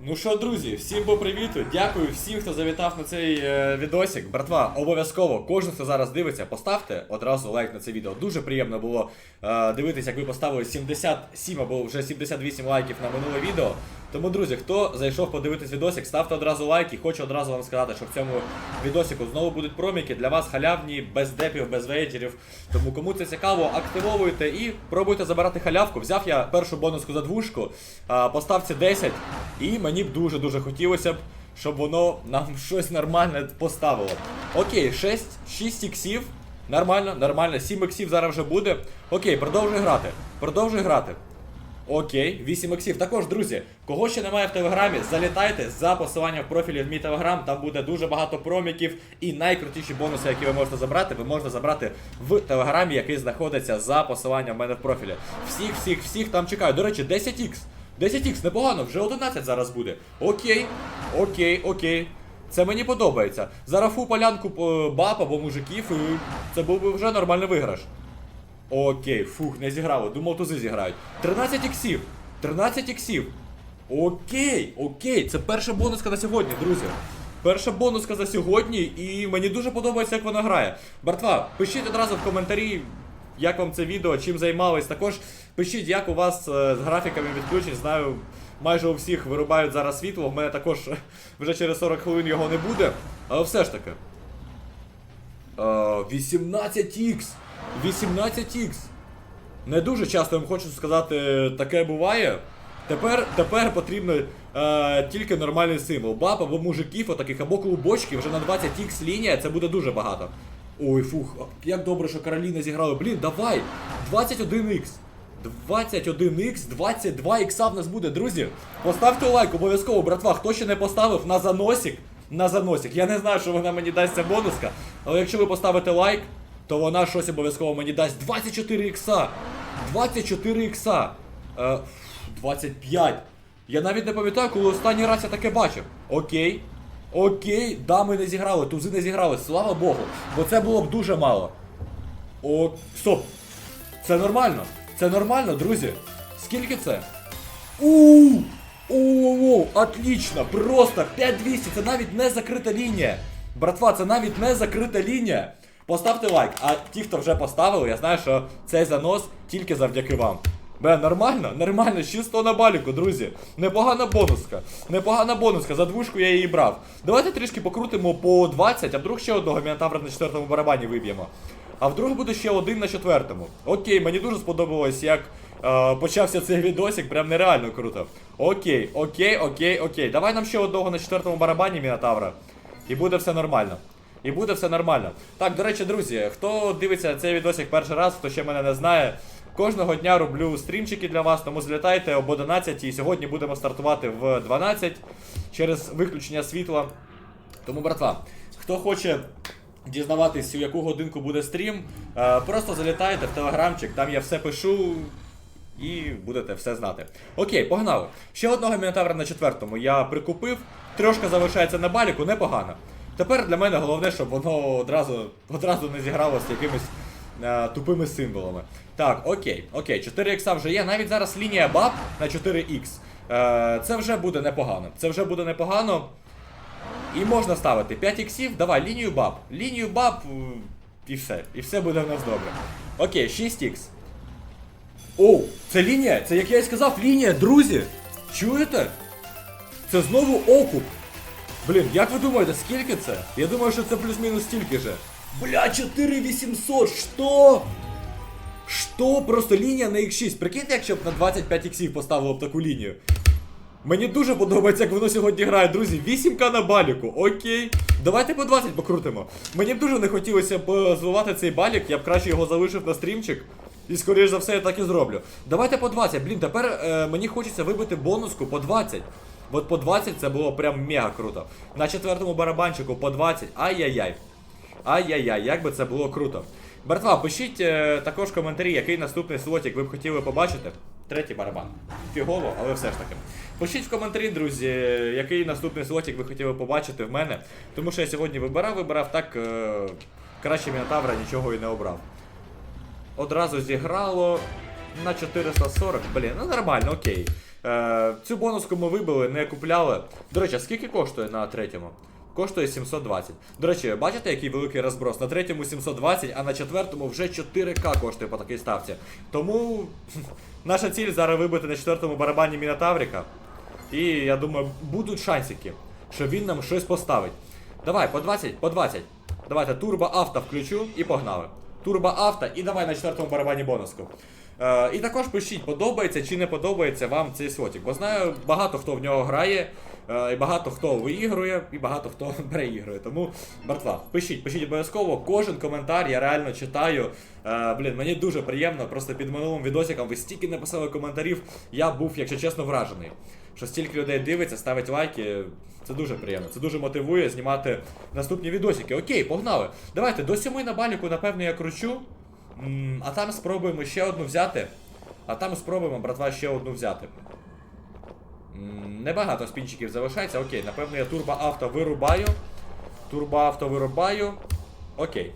Ну що, друзі, всім по привіту. Дякую всім, хто завітав на цей е, відосик. Братва, обов'язково, кожен, хто зараз дивиться, поставте одразу лайк на це відео. Дуже приємно було е, дивитися, як ви поставили 77 або вже 78 лайків на минуле відео. Тому, друзі, хто зайшов подивитись відосик, ставте одразу лайк і хочу одразу вам сказати, що в цьому відосику знову будуть проміки для вас халявні, без депів, без вейджерів. Тому кому це цікаво, активовуйте і пробуйте забирати халявку. Взяв я першу бонуску за двушку, поставці 10, і мені б дуже-дуже хотілося б, щоб воно нам щось нормальне поставило. Окей, 6, 6 іксів. Нормально, нормально, 7 іксів зараз вже буде. Окей, продовжуй грати. Продовжуй грати. Окей, 8 іксів. Також, друзі, кого ще немає в телеграмі, залітайте за посиланням в профілі в мій телеграм. Там буде дуже багато проміків і найкрутіші бонуси, які ви можете забрати, ви можете забрати в телеграмі, який знаходиться за посиланням в мене в профілі. Всіх, всіх, всіх там чекаю. До речі, 10х. 10х, непогано, вже 11 зараз буде. Окей, окей, окей. Це мені подобається. Зараз фу полянку по баб або мужиків, це був би вже нормальний виграш. Окей, фух, не зіграло. Думав, тузи зіграють. 13 іксів. 13 іксів. Окей, окей, це перша бонуска на сьогодні, друзі. Перша бонуска за сьогодні, і мені дуже подобається, як вона грає. Братва, пишіть одразу в коментарі, як вам це відео, чим займались. Також пишіть, як у вас е, з графіками відключень. Знаю, майже у всіх вирубають зараз світло. В мене також вже через 40 хвилин його не буде. Але все ж таки. Е, 18х! 18х! Не дуже часто вам хочу сказати, таке буває. Тепер, тепер потрібно е, тільки нормальний символ. Баб або мужиків, отаких, або клубочків, вже на 20х лінія, це буде дуже багато. Ой, фух, як добре, що Кароліна зіграла. Блін, давай! 21х! 21х, 22 ікса в нас буде, друзі. Поставте лайк, обов'язково, братва. Хто ще не поставив на заносик, на заносик. Я не знаю, що вона мені дасть ця бонуска, але якщо ви поставите лайк, то вона щось обов'язково мені дасть 24 ікса. 24 ікса. Е, 25. Я навіть не пам'ятаю, коли останній раз я таке бачив. Окей. Окей, дами не зіграли, тузи не зіграли, слава Богу. Бо це було б дуже мало. О, стоп. Це нормально. Це нормально, друзі. Скільки це? у О, отлично! Просто 5200, це навіть не закрита лінія. Братва, це навіть не закрита лінія. Поставте лайк, а ті, хто вже поставили, я знаю, що цей занос тільки завдяки вам. Бе, нормально, нормально, 600 на баліку, друзі. Непогана бонуска. Непогана бонуска, за двушку я її брав. Давайте трішки покрутимо по 20, а вдруг ще одного мінотавра на четвертому барабані виб'ємо. А вдруг буде ще один на четвертому. Окей, мені дуже сподобалось, як е, почався цей відосик, прям нереально круто. Окей, окей, окей, окей. Давай нам ще одного на четвертому барабані мінотавра. І буде все нормально. І буде все нормально. Так, до речі, друзі, хто дивиться цей відосик перший раз, хто ще мене не знає, кожного дня роблю стрімчики для вас, тому злітайте об 11 і сьогодні будемо стартувати в 12 через виключення світла. Тому, братва, хто хоче дізнаватись, у яку годинку буде стрім, е, просто залітайте в телеграмчик, там я все пишу. І будете все знати. Окей, погнали. Ще одного мінотавра на четвертому я прикупив. Трошка залишається на баліку, непогано. Тепер для мене головне, щоб воно одразу, одразу не зіграло з якимись е, тупими символами. Так, окей, окей, 4 ікса вже є. Навіть зараз лінія баб на 4х. Е, це вже буде непогано. Це вже буде непогано. І можна ставити 5 іксів, давай, лінію баб. Лінію баб е, і все. І все буде в нас добре. Окей, 6 ікс. Оу, це лінія, це як я і сказав, лінія, друзі. Чуєте? Це знову окуп. Блін, як ви думаєте, скільки це? Я думаю, що це плюс-мінус стільки же. Бля, 4800, що? Що? Просто лінія на X6. Прикиньте, якщо б на 25 іксів поставило б таку лінію. Мені дуже подобається, як воно сьогодні грає, друзі. 8к на баліку, окей. Давайте по 20 покрутимо. Мені б дуже не хотілося б зливати цей балік, я б краще його залишив на стрімчик. І скоріш за все я так і зроблю. Давайте по 20. Блін, тепер е, мені хочеться вибити бонуску по 20. От по 20 це було прям мега круто. На четвертому барабанчику по 20. Ай-яй-яй. Ай-яй-яй, як би це було круто. Братва, пишіть е, також коментарі, який наступний слотик ви б хотіли побачити. Третій барабан. Фігово, але все ж таки. Пишіть в коментарі, друзі, який наступний слотик ви хотіли побачити в мене. Тому що я сьогодні вибирав, вибирав так. Е, краще Мінотавра нічого і не обрав. Одразу зіграло на 440. Блін, ну нормально, окей. Е, цю бонуску ми вибили, не купляли. До речі, скільки коштує на третьому? Коштує 720. До речі, бачите, який великий розброс? На третьому 720, а на четвертому вже 4К коштує по такій ставці. Тому наша ціль зараз вибити на четвертому барабані Мінотаврика. І я думаю, будуть шансики, що він нам щось поставить. Давай, по 20, по 20. Давайте турбо авто включу і погнали. Турбо авто і давай на четвертому барабані бонуску. Е, і також пишіть, подобається чи не подобається вам цей слотик. Бо знаю, багато хто в нього грає, е, і багато хто виігрує, і багато хто переігрує. Тому, братва, пишіть, пишіть обов'язково. Кожен коментар я реально читаю. Е, блін, мені дуже приємно. Просто під минулим відосиком ви стільки написали коментарів. Я був, якщо чесно, вражений. Що стільки людей дивиться, ставить лайки. Це дуже приємно. Це дуже мотивує знімати наступні відосики. Окей, погнали. Давайте до сьоми на баліку, напевно, я кручу. А там спробуємо ще одну взяти. А там спробуємо, братва, ще одну взяти. Небагато спінчиків залишається. Окей, напевно, я турбоавто вирубаю. Турбоавто вирубаю. Окей.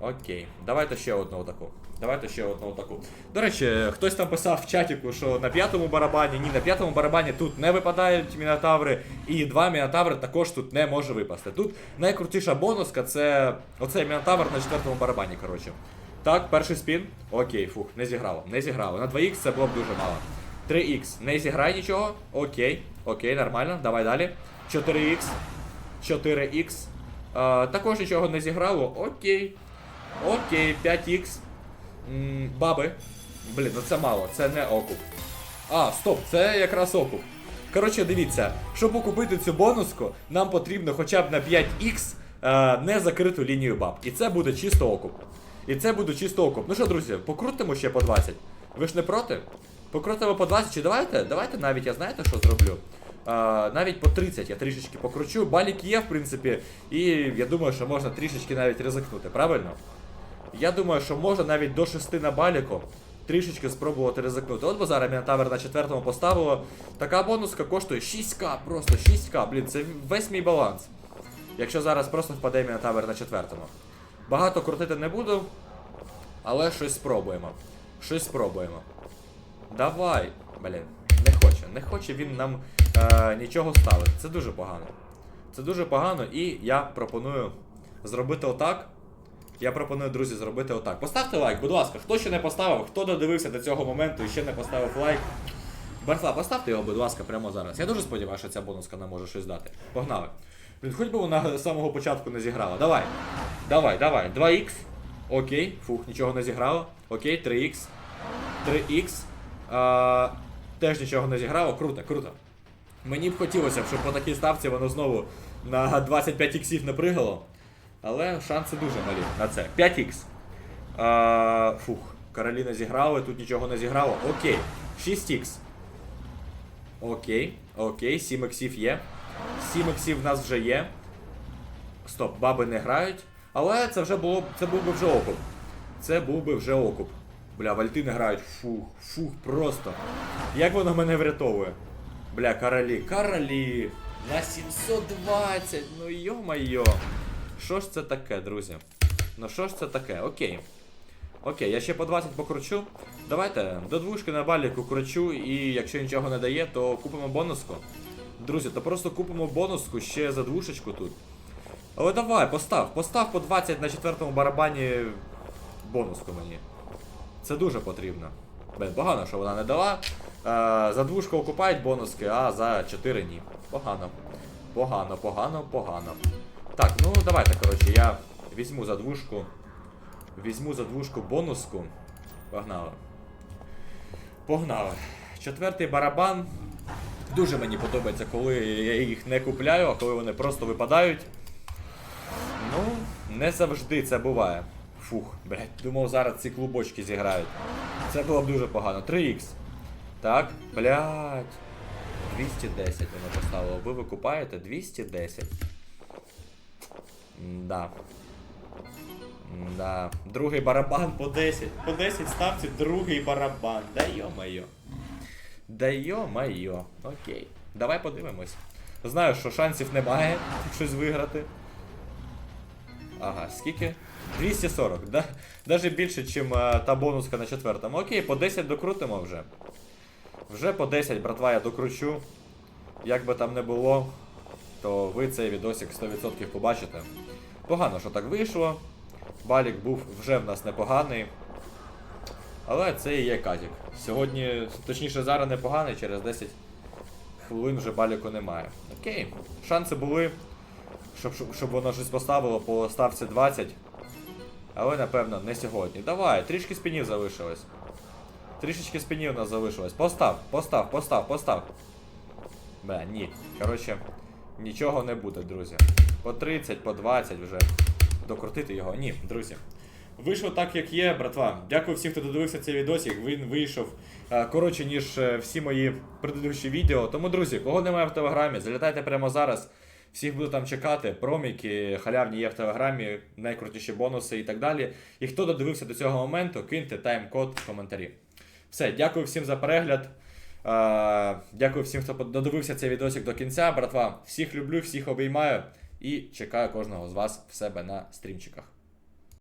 Окей. Давайте ще одну таку. Давайте ще одну таку. До речі, хтось там писав в чатіку, що на п'ятому барабані, ні, на п'ятому барабані тут не випадають мінотаври, і два мінотаври також тут не може випасти. Тут найкрутіша бонуска це оцей мінотавр на четвертому барабані, коротше. Так, перший спін. Окей, фух, не зіграло. Не зіграло. На 2х це було б дуже мало. 3х. Не зіграй нічого. Окей. Окей, нормально. Давай далі. 4х. 4х. А, також нічого не зіграло. Окей. Окей, 5х. М, Баби. Блін, ну це мало, це не окуп. А, стоп, це якраз окуп. Коротше, дивіться, щоб окупити цю бонуску, нам потрібно хоча б на 5х е, не закриту лінію баб. І це буде чисто окуп. І це буде чисто окуп. Ну що, друзі, покрутимо ще по 20. Ви ж не проти? Покрутимо по 20 чи давайте? Давайте навіть я знаєте, що зроблю? Е, навіть по 30 я трішечки покручу. Балік є, в принципі, і я думаю, що можна трішечки навіть ризикнути, правильно? Я думаю, що можна навіть до 6 на баліку трішечки спробувати ризикнути. От бо зараз Мінотавр на четвертому поставило. Така бонуска коштує 6к, просто 6к. Блін, це весь мій баланс. Якщо зараз просто впаде Мінотавр на четвертому. Багато крутити не буду, але щось спробуємо. Щось спробуємо. Давай. Блін, не хоче. Не хоче він нам е, нічого ставити. Це дуже погано. Це дуже погано, і я пропоную зробити отак. Я пропоную, друзі, зробити отак. Поставте лайк, будь ласка, хто ще не поставив, хто додивився до цього моменту і ще не поставив лайк. Бартла, поставте його, будь ласка, прямо зараз. Я дуже сподіваюся, що ця бонуска нам може щось дати. Погнали. Блін, хоч би вона з самого початку не зіграла. Давай. Давай, давай. 2х. Окей. Фух, нічого не зіграло. Окей, 3х. 3х. А, теж нічого не зіграло. Круто, круто. Мені б хотілося, щоб по такій ставці воно знову на 25 іксів не пригало. Але шанси дуже малі на це. 5х. А, фух, Кароліна зіграли, тут нічого не зіграло. Окей. 6х. Окей. Окей, 7 іксів є. 7 іксів в нас вже є. Стоп, баби не грають. Але це вже було. Це був би вже окуп. Це був би вже окуп. Бля, вальти не грають. Фух, фух, просто. Як воно мене врятовує? Бля, королі, королі. На 720, ну йо-майо. Що ж це таке, друзі? Ну що ж це таке? Окей. Окей, я ще по 20 покручу. Давайте до двушки на баліку кручу, і якщо нічого не дає, то купимо бонуску. Друзі, то просто купимо бонуску ще за двушечку тут. Але давай, постав, постав по 20 на четвертому барабані бонуску мені. Це дуже потрібно. Блин, погано, що вона не дала. Е, за двушку окупають бонуски, а за 4 ні. Погано. Погано, погано, погано. Так, ну давайте, коротше, я візьму за двушку. Візьму за двушку бонуску. Погнали. Погнали. Четвертий барабан. Дуже мені подобається, коли я їх не купляю, а коли вони просто випадають. Не завжди це буває. Фух, блядь, думав зараз ці клубочки зіграють. Це було б дуже погано. 3х. Так, блядь. 210 воно поставило. Ви викупаєте 210. Да. Да. Другий барабан по 10. По 10 ставці другий барабан. Да йо-майо. Да йо-майо. Окей. Давай подивимось. Знаю, що шансів немає щось виграти. Ага, скільки? 240, да? Даже більше, ніж та бонуска на четвертому. Окей, по 10 докрутимо вже. Вже по 10, братва, я докручу. Як би там не було, то ви цей відосик 100% побачите. Погано, що так вийшло. Балік був вже в нас непоганий. Але це і є казік. Сьогодні, точніше, зараз непоганий, через 10 хвилин вже баліку немає. Окей, шанси були, щоб, щоб, щоб воно щось поставило по ставці 20. Але напевно не сьогодні. Давай, трішки спінів залишилось. Трішечки спінів у нас залишилось. Постав, постав, постав, постав. Бе, ні. Коротше, нічого не буде, друзі. По 30, по 20 вже. Докрутити його. Ні, друзі. Вийшло так, як є, братва. Дякую всім, хто додивився цей відосик. Він вийшов е, коротше, ніж е, всі мої предыдущі відео. Тому, друзі, кого немає в телеграмі, залітайте прямо зараз. Всіх буду там чекати. Проміки, халявні є в телеграмі, найкрутіші бонуси і так далі. І хто додивився до цього моменту, киньте тайм-код в коментарі. Все, дякую всім за перегляд. Е, дякую всім, хто додивився цей відосик до кінця. Братва, всіх люблю, всіх обіймаю і чекаю кожного з вас в себе на стрімчиках.